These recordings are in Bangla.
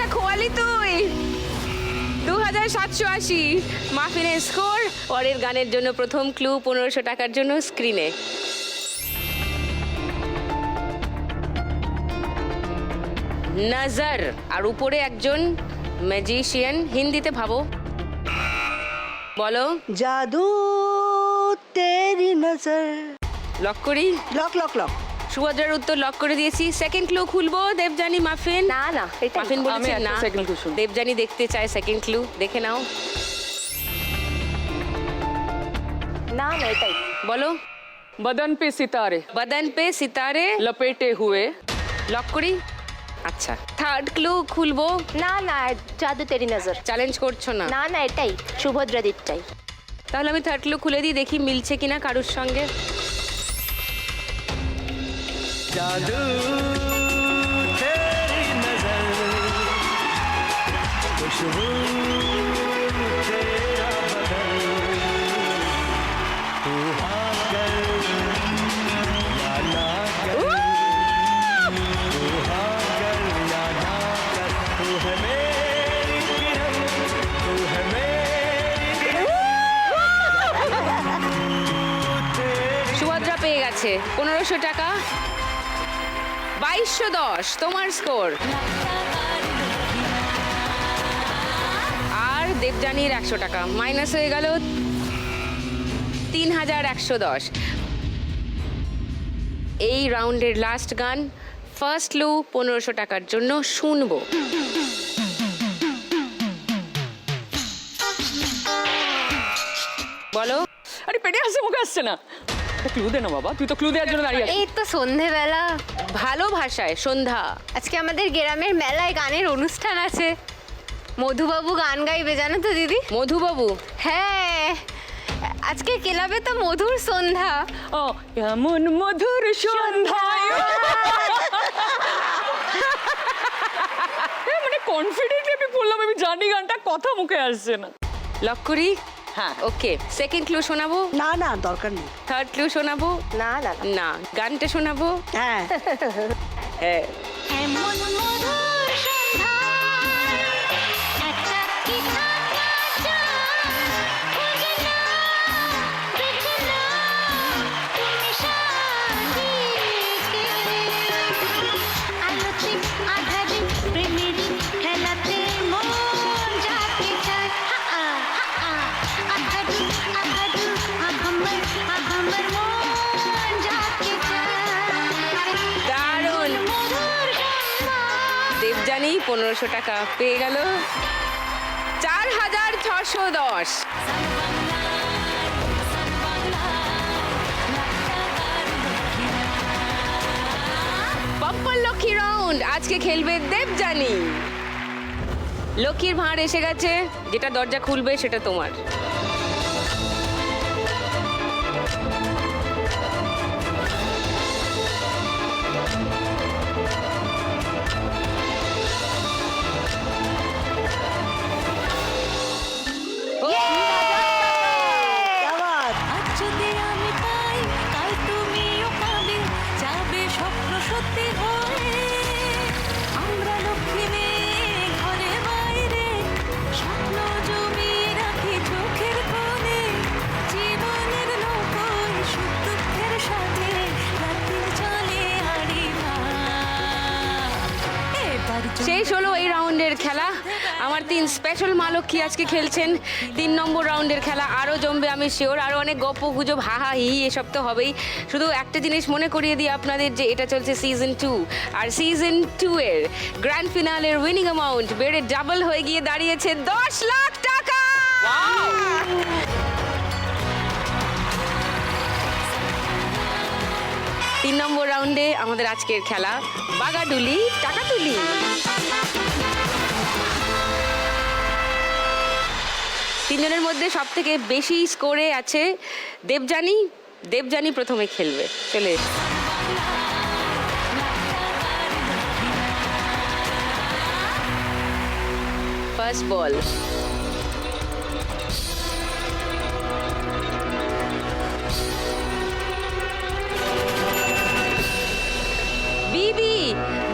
টাকা খোয়ালি তুই। দু হাজার সাতশো আশি মাফিনের স্কোর পরের গানের জন্য প্রথম ক্লু পনেরোশো টাকার জন্য স্ক্রিনে। নজর আর উপরে একজন ম্যাজিশিয়ান হিন্দিতে ভাবো। বলো। জাদু তেরি নজর। লক করি। Lock lock lock. সুভদ্রার উত্তর লক করে দিয়েছি। সেকেন্ড ক্লু খুলবো দেবজানি মাফিন না না মাফিন বলেছে না। সেকেন্ড ক্লু দেবজানি দেখতে চায় সেকেন্ড ক্লু দেখে নাও। না না এটাই। বলো। বদন পে সিতারে বদন পে সিতারে লপেটে হুয়ে লক করি? আচ্ছা থার্ড ক্লু খুলবো। না না জাদু তেরি নজর। চ্যালেঞ্জ করছ না। না না এটাই। সুভদ্রাদিটাই তাহলে আমি থার্ড ক্লু খুলে দিই দেখি মিলছে কিনা কারুর সঙ্গে। जादू तेरी नजर खुशबू तेरा बदन तू हाँ कर या ना कर तू हाँ कर या ना कर तू है मेरी किरण तू है मेरी সুভদ্রা পেয়ে গেছে পনেরোশো টাকা বাইশশো দশ, তোমার স্কোর। আর দেবজানির একশো টাকা, মাইনাস হয়ে গেল তিন হাজার একশো দশ। এই রাউন্ডের লাস্ট গান ফার্স্ট লু পনেরোশো টাকার জন্য শুনব। বলো। আরে পেটে আসছে মুখে আসছে না। ক্লু দে না বাবা তুই তো ক্লু দেওয়ার জন্য দাঁড়িয়ে আছিস। এই তো সন্ধেবেলা। ভালো ভাষায় সন্ধ্যা। আজকে আমাদের গ্রামের মেলায় গানের অনুষ্ঠান আছে। মধুবাবু গান গাইবে জানো তো দিদি? মধুবাবু? হ্যাঁ। আজকে ক্লাবে তো মধুর সন্ধ্যা। ও এমন মধুর সন্ধ্যায় এ, মানে কনফিডেন্টলি আমি বললাম আমি জানি গানটা কথা মুখে আসছে না। লক করি হ্যাঁ ওকে সেকেন্ড ক্লু শোনাবো? না না দরকার নেই। থার্ড ক্লু শোনাবো? না না না। গানটা শোনাবো? হ্যাঁ। হ্যাঁ। পনেরোশো টাকা পেয়ে গেল। চার হাজার ছশো দশ। পপ্পল লক্ষ্মী রাউন্ড আজকে খেলবে দেবজানি লক্ষ্মীর ভাঁড় এসে গেছে, যেটা দরজা খুলবে সেটা তোমার। শেষ হলো এই রাউন্ডের খেলা। আমার তিন স্পেশাল মা লক্ষ্মী আজকে খেলছেন। তিন নম্বর রাউন্ডের খেলা আরও জমবে, আমি শিওর আরও অনেক গপ্প, গুজব, হা হা, হি এসব তো হবেই। শুধু একটা জিনিস মনে করিয়ে দিই আপনাদের যে এটা চলছে সিজন টু আর সিজন টু এর গ্র্যান্ড ফিনালের উইনিং অ্যামাউন্ট বেড়ে ডাবল হয়ে গিয়ে দাঁড়িয়েছে দশ লাখ টাকা। তিন নম্বর রাউন্ডে আমাদের আজকের খেলা, বাগাডুলি, টাকাটুলি। তিনজনের মধ্যে সব থেকে বেশি স্কোরে আছে দেবজানি দেবজানি প্রথমে খেলবে। চলে। ফার্স্ট বল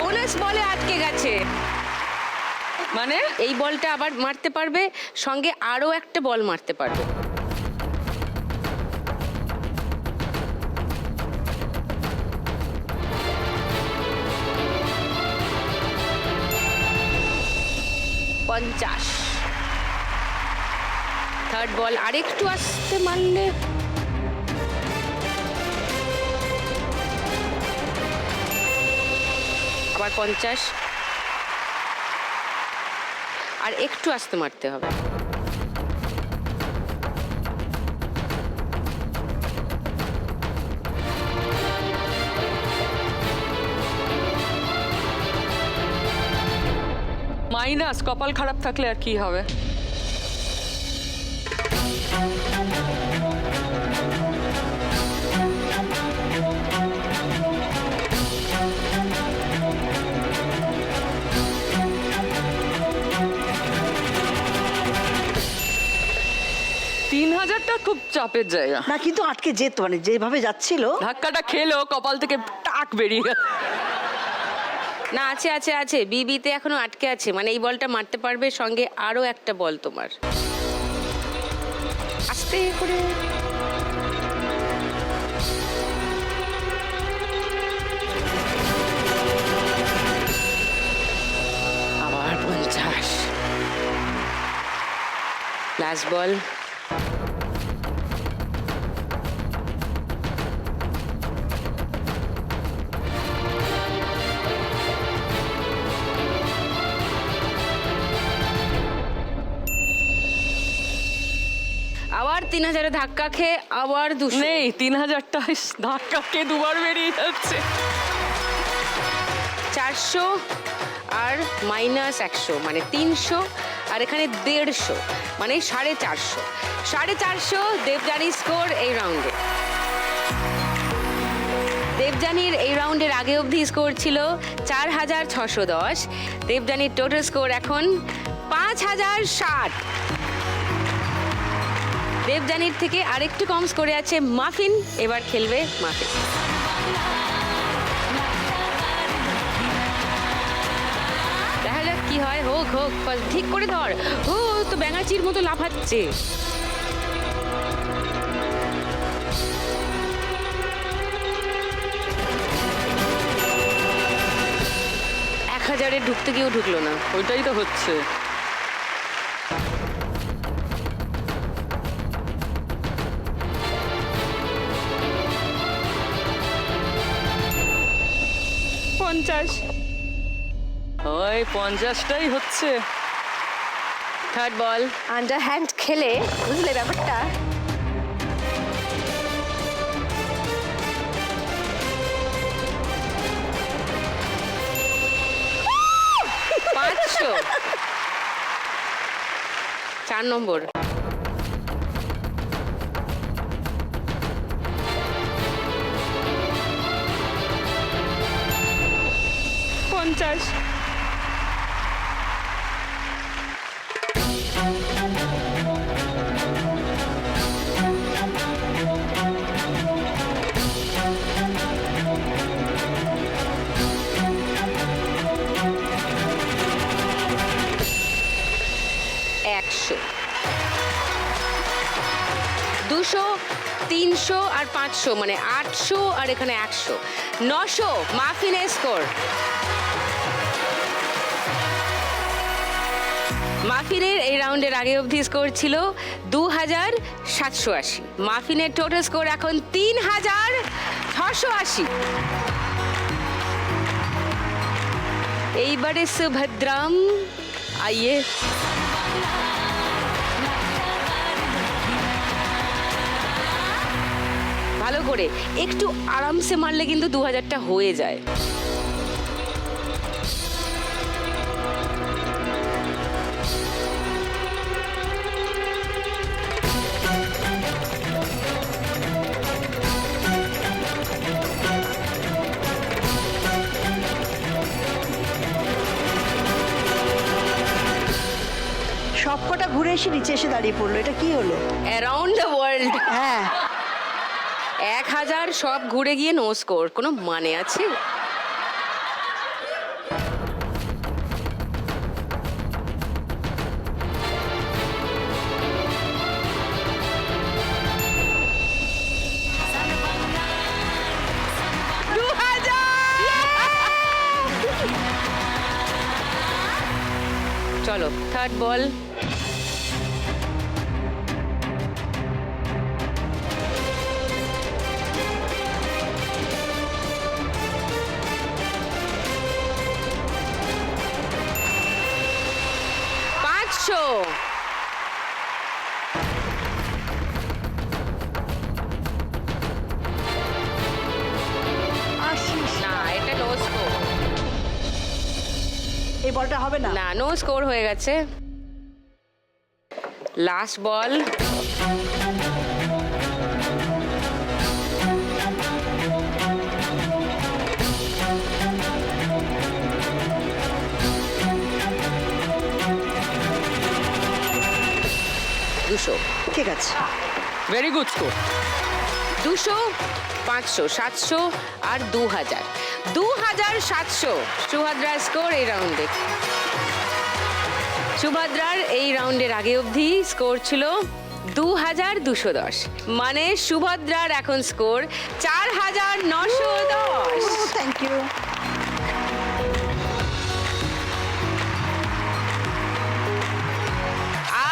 বোনাস বলে আটকে গেছে। মানে এই বলটা আবার মারতে পারবে, সঙ্গে আরও একটা বল মারতে পারবে। পঞ্চাশ। থার্ড বল আরেকটু আসতে মারলে আবার পঞ্চাশ। আর একটু আস্তে মারতে হবে। মাইনাস কপাল খারাপ থাকলে আর কি হবে? হাজারটা খুব চাপের জায়গা। না কিন্তু আটকে যেত মানে যেভাবে যাচ্ছিল। ধাক্কাটা খেলো কপাল থেকে টাক বেরিয়ে গেল। না আছে আছে আছে। বিবিতে এখনও আটকে আছে। মানে এই বলটা মারতে পারবে সঙ্গে আরও একটা বল তোমার। আস্তে করে। আবার পঞ্চাশ লাস্ট বল হাজারে ধাক্কা খেয়ে আবার দুশো। নেই তিন হাজারটা ধাক্কা কে দুবার বেরিয়ে যাচ্ছে। চারশো আর মাইনাস একশো মানে তিনশো আর এখানে দেড়শো মানে সাড়ে চারশো। সাড়ে চারশো দেবজানি স্কোর এই রাউন্ডে। দেবজানির এই রাউন্ডের আগে অবধি স্কোর ছিল চার হাজার ছশো দশ। দেবজানির টোটাল স্কোর এখন পাঁচ হাজার ষাট। দেবজানির থেকে আরেকটু কম স্কোরে আছে মাফিন। এবার খেলবে মাফিন। দেখা যাক কি হয়। হোক হোক ঠিক করে ধর। ও, তো ব্যাঙাচির মতো লাফাচ্ছে এক হাজারে ঢুকতে গিয়েও ঢুকলো না। ওইটাই তো হচ্ছে। পঞ্চাশ। ওই পঞ্চাশটাই হচ্ছে। থার্ড বল আন্ডার হ্যান্ড খেলে বুঝলে ব্যাপারটা? পাঁচশো। চার নম্বর। পঞ্চাশ। একশো। দুশো তিনশো আর পাঁচশো মানে আটশো আর এখানে একশো। নশো মাফিনের স্কোর মাফিনের এই রাউন্ডের আগে অবধি স্কোর ছিল দু হাজার সাতশো আশি। মাফিনের টোটাল স্কোর এখন তিন হাজার ছশো আশি। এইবারে সুভদ্রাম, আইয়ে। ভালো করে, একটু আরামসে মারলে কিন্তু দু হাজারটা হয়ে যায়। ঘুরে এসে নিচে এসে দাঁড়িয়ে পড়ল। এটা কি হলো? অ্যারাউন্ড দ্য ওয়ার্ল্ড হ্যাঁ। এক হাজার সব ঘুরে গিয়ে নো স্কোর কোনো মানে আছে? চলো থার্ড বল না স্কোর হয়ে গেছে। লাস্ট বল দুশো। ঠিক আছে। ভেরি গুড স্কোর দুশো পাঁচশো সাতশো আর দু হাজার দু হাজার সাতশো। সুভদ্রার স্কোর এই রাউন্ডে সুভদ্রার এই রাউন্ডের আগে অবধি স্কোর ছিল দু হাজার দুশো দশ। মানে সুভদ্রার এখন স্কোর চার হাজার নশো দশ। থ্যাংক ইউ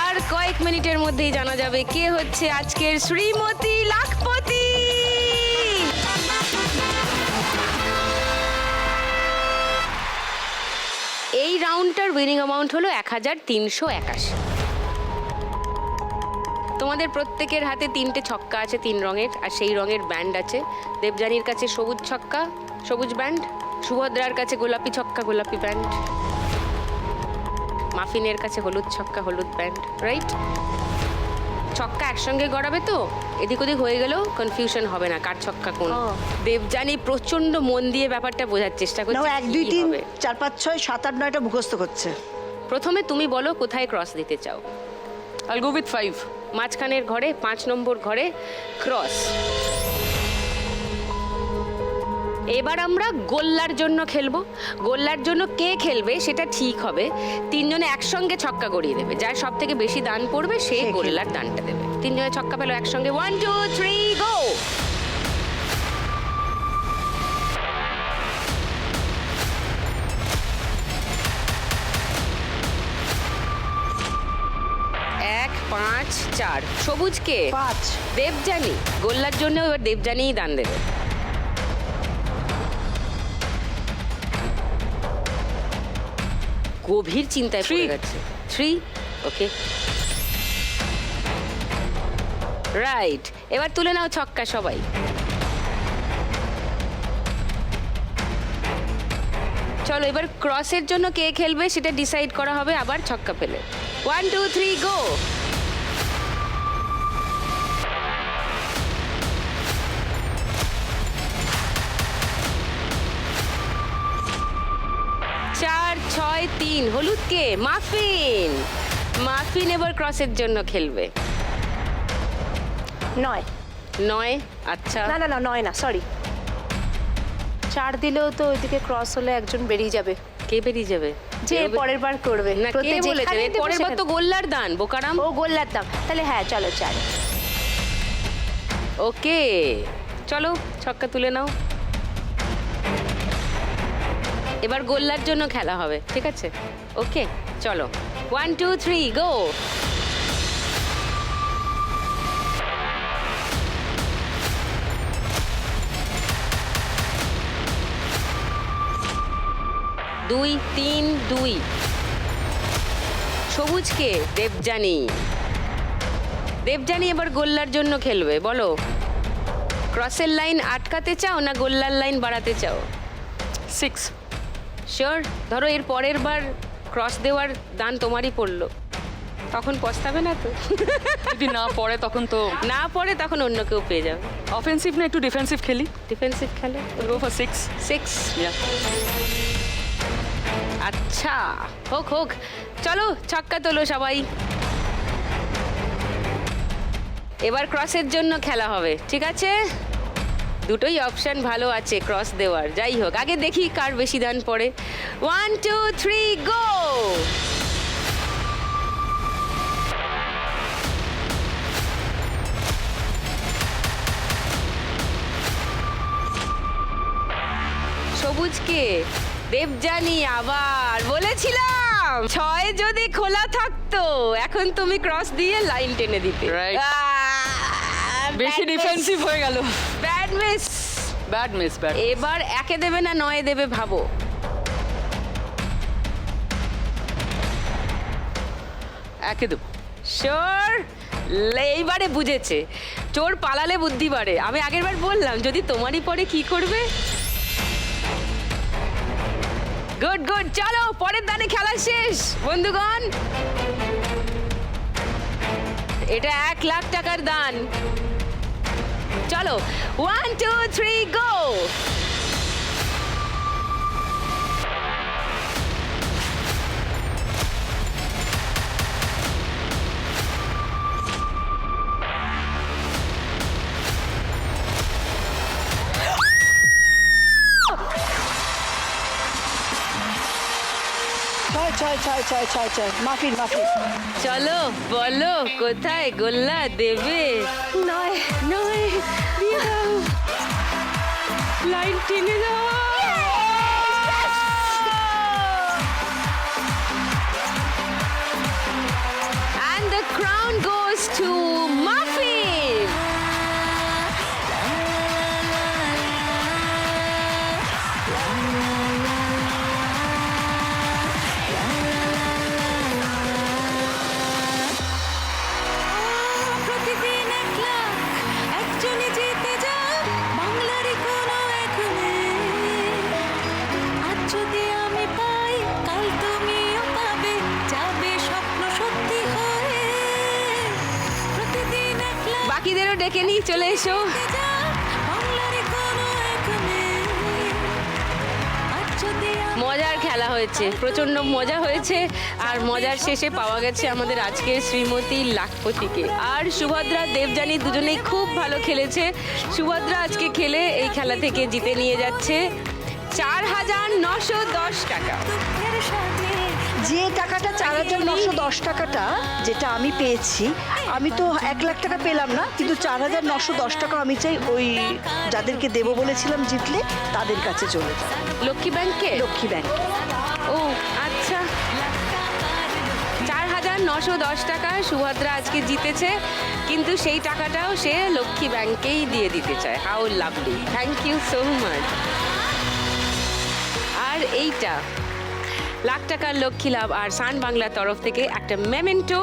আর কয়েক মিনিটের মধ্যেই জানা যাবে কে হচ্ছে আজকের শ্রীমতী লাখপতি। এই রাউন্ডটার উইনিং অ্যামাউন্ট হলো এক হাজার তিনশো একাশি। তোমাদের প্রত্যেকের হাতে তিনটে ছক্কা আছে, তিন রঙের, আর সেই রঙের ব্যান্ড আছে। দেবযানীর কাছে সবুজ ছক্কা, সবুজ ব্যান্ড সুভদ্রার কাছে গোলাপি ছক্কা, গোলাপি ব্যান্ড মাফিনের কাছে হলুদ ছক্কা, হলুদ ব্যান্ড রাইট ছক্কা একসঙ্গে গড়াবে তো? এদিক ওদিক হয়ে গেলেও কনফিউশন হবে না কার ছক্কা কোন। দেবযানী প্রচণ্ড মন দিয়ে ব্যাপারটা বোঝার চেষ্টা করছে এক দুই তিন চার পাঁচ ছয় সাত আট নয়টা মুখস্থ করছে। প্রথমে তুমি বলো কোথায় ক্রস দিতে চাও। আল গো উইথ ফাইভ মাঝখানের ঘরে পাঁচ নম্বর ঘরে ক্রস এবার আমরা গোল্লার জন্য খেলব। গোল্লার জন্য কে খেলবে সেটা ঠিক হবে। তিনজনে একসঙ্গে ছক্কা গড়িয়ে দেবে। যার সব থেকে বেশি দান পড়বে সে গোল্লার দানটা দেবে। তিনজনে ছক্কা পেল একসঙ্গে। ওয়ান টু থ্রি গো এক পাঁচ চার। সবুজকে পাঁচ। দেবযানী। গোল্লার জন্য এবার দেবযানীই দান দেবে। গভীর চিন্তায় পড়ে. গেছে। থ্রি ওকে রাইট এবার তুলে নাও ছক্কা সবাই। চলো এবার ক্রসের জন্য কে খেলবে সেটা ডিসাইড করা হবে আবার ছক্কা পেলে। ওয়ান টু থ্রি গো তিন হলুদ কে মাফিন। মাফিন এবার ক্রসের জন্য খেলবে। নয়। নয়? আচ্ছা। না না না নয় না সরি চার দিলেও তো ওইদিকে ক্রস হলে একজন বেরিয়ে যাবে। কে বেরিয়ে যাবে? যে পরের বার করবে। না কে প্রত্যেক বলেছে? যেখানেই পরের বার তো গোল্লার দান বোকারাম। ও গোল্লার দাম। তাহলে হ্যাঁ চলো চার। ওকে। চলো ছক্কা তুলে নাও। এবার গোল্লার জন্য খেলা হবে, ঠিক আছে? ওকে, চলো। ওয়ান টু থ্রি গো দুই, তিন, দুই। সবুজকে দেবযানী। দেবযানী এবার গোল্লার জন্য খেলবে, বলো। ক্রসের লাইন আটকাতে চাও না গোল্লার লাইন বাড়াতে চাও? সিক্স শিওর ধরো এর পরের বার ক্রস দেওয়ার দান তোমারই পড়ল। তখন পস্তাবে না তো? যদি না পড়ে তখন তো না পড়ে তখন অন্য কেউ পেয়ে যাবে। অফেন্সিভ না একটু ডিফেন্সিভ খেলি? ডিফেন্সিভ খেলে। গো ফর সিক্স সিক্স আচ্ছা হোক হোক। চলো ছক্কা তোলো সবাই। এবার ক্রসের জন্য খেলা হবে ঠিক আছে? দুটোই অপশন ভালো আছে ক্রস দেওয়ার। যাই হোক আগে দেখি কার বেশি দান পড়ে। ওয়ান টু থ্রি গো সবুজকে দেবযানী আবার বলেছিলাম ছয় যদি খোলা থাকতো এখন তুমি ক্রস দিয়ে লাইন টেনে দিতে. বেশি ডিফেন্সিভ হয়ে গেল। মিস ব্যাড মিস ব্যাড এবার একে দেবে না নয় দেবে ভাবো। একে দেবো। শিওর এইবারে বুঝেছে। চোর পালালে বুদ্ধি বাড়ে। আমি আগেরবার বললাম যদি তোমারই পরে কি করবে? গুড গুড চলো পরের দানে খেলা শেষ। বন্ধুগণ এটা এক লাখ টাকার দান। চলো ওয়ান টু থ্রি গো ছয় ছয় ছয় ছয় ছয় ছয় মাফিন মাফিন চলো বলো কোথায় গোল্লা দেবে নয় নয় দিয়ে দাও লাইন টেনে দাও And the crown goes to Muffin. মজার খেলা হয়েছে প্রচণ্ড মজা হয়েছে, আর মজার শেষে পাওয়া গেছে আমাদের আজকের শ্রীমতী লাখপতিকে। আর সুভদ্রা, দেবযানী দুজনেই খুব ভালো খেলেছে। সুভদ্রা আজকে খেলে এই খেলা থেকে জিতে নিয়ে যাচ্ছে চার হাজার নশো দশ টাকা। যে টাকাটা চার হাজার নশো দশ টাকাটা যেটা আমি পেয়েছি আমি তো এক লাখ টাকা পেলাম না কিন্তু চার হাজার নশো দশ টাকা আমি চাই ওই যাদেরকে দেবো বলেছিলাম জিতলে তাদের কাছে চলে যায় লক্ষ্মী ব্যাংকে? লক্ষ্মী ব্যাংক। ও আচ্ছা। চার হাজার নশো দশ টাকা সুভদ্রা আজকে জিতেছে কিন্তু সেই টাকাটাও সে লক্ষ্মী ব্যাংকেই দিয়ে দিতে চায়। How lovely thank you so much আর এইটা লাখ টাকার লক্ষ্মী লাভ আর সান বাংলার তরফ থেকে একটা memento.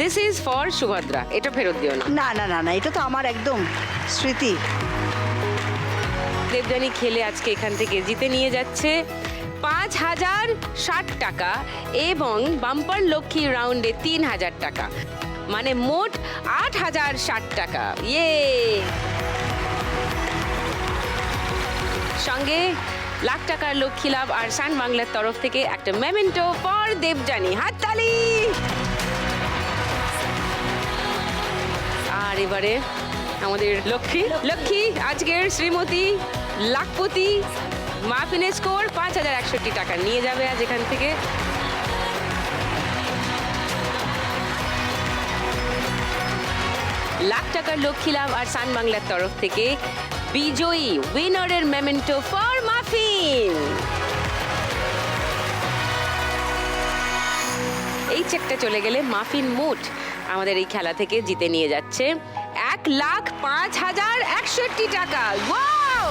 This is for Subhadra. এটা ফেরত দিও না। না না না না এটা তো আমার একদম স্মৃতি। দেবযানী খেলে আজকে এখান থেকে জিতে নিয়ে যাচ্ছে পাঁচ হাজার ষাট টাকা এবং বাম্পার লক্ষ্মী রাউন্ডে তিন হাজার টাকা। মানে মোট আট হাজার ষাট টাকা। ইয়ে! সঙ্গে লাখ টাকার লক্ষ্মী লাভ আর সান বাংলার তরফ থেকে একটা মেমেন্টো ফর দেবযানী। হাততালি আর এবারে আমাদের লক্ষ্মী। লক্ষ্মী, আজকের শ্রীমতী লাখপতি মাফিনের স্কোর পাঁচ হাজার একষট্টি টাকা। নিয়ে যাবে আজ এখান থেকে। লাখ টাকার লক্ষ্মী লাভ আর সান বাংলার তরফ থেকে বিজয়ী উইনারের মেমেন্টো ফর মাফিন এই চেকটা চলে গেলে মাফিন মুট আমাদের এই খেলা থেকে জিতে নিয়ে যাচ্ছে। এক লাখ পাঁচ হাজার একষট্টি টাকা। ওয়াও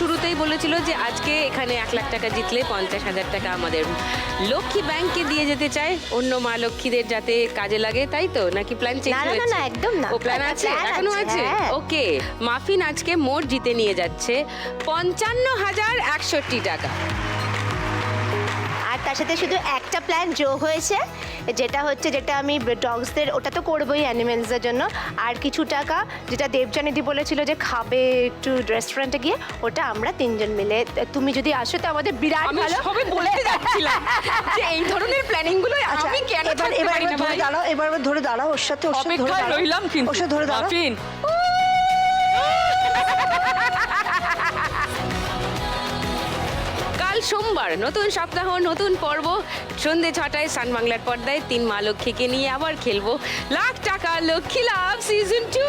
শুরুতেই বলেছিল যে আজকে এখানে এক লাখ টাকা জিতলে পঞ্চাশ হাজার টাকা আমাদের লক্ষ্মী ব্যাংকে দিয়ে যেতে চায়। অন্য মা লক্ষ্মীদের যাতে কাজে লাগে তাই তো? নাকি প্ল্যান চেঞ্জ না, না, একদম না। ও প্ল্যান আছে? এখনও আছে, হ্যাঁ। ওকে মাফিন আজকে মোট জিতে নিয়ে যাচ্ছে পঞ্চান্ন হাজার একষট্টি টাকা। তার সাথে শুধু একটা প্ল্যান যোগ হয়েছে যেটা হচ্ছে যেটা আমি ডগসদের ওটা তো করবোই অ্যানিমেলসদের জন্য। আর কিছু টাকা যেটা দেবজানিদি বলেছিল যে খাবে একটু রেস্টুরেন্টে গিয়ে ওটা আমরা তিনজন মিলে তুমি যদি আসো তো আমাদের বিরাট ভালো। সবে বলতে যাচ্ছিলাম যে এই ধরনের প্ল্যানিংগুলো আচ্ছা আমি কেন এবার এবার ধরে? দাঁড়াও এবার ধরে দাঁড়াও ওর সাথে ওর সাথে ধরে দাঁড়াও। রইলাম কিন্তু। ওর সাথে ধরে দাঁড়াও। সোমবার নতুন সপ্তাহ, নতুন পর্ব। সন্ধে ছটায় সান বাংলার পর্দায় তিন মা লক্ষ্মীকে নিয়ে আবার খেলব। লাখ টাকা লক্ষ্মী লাভ সিজন টু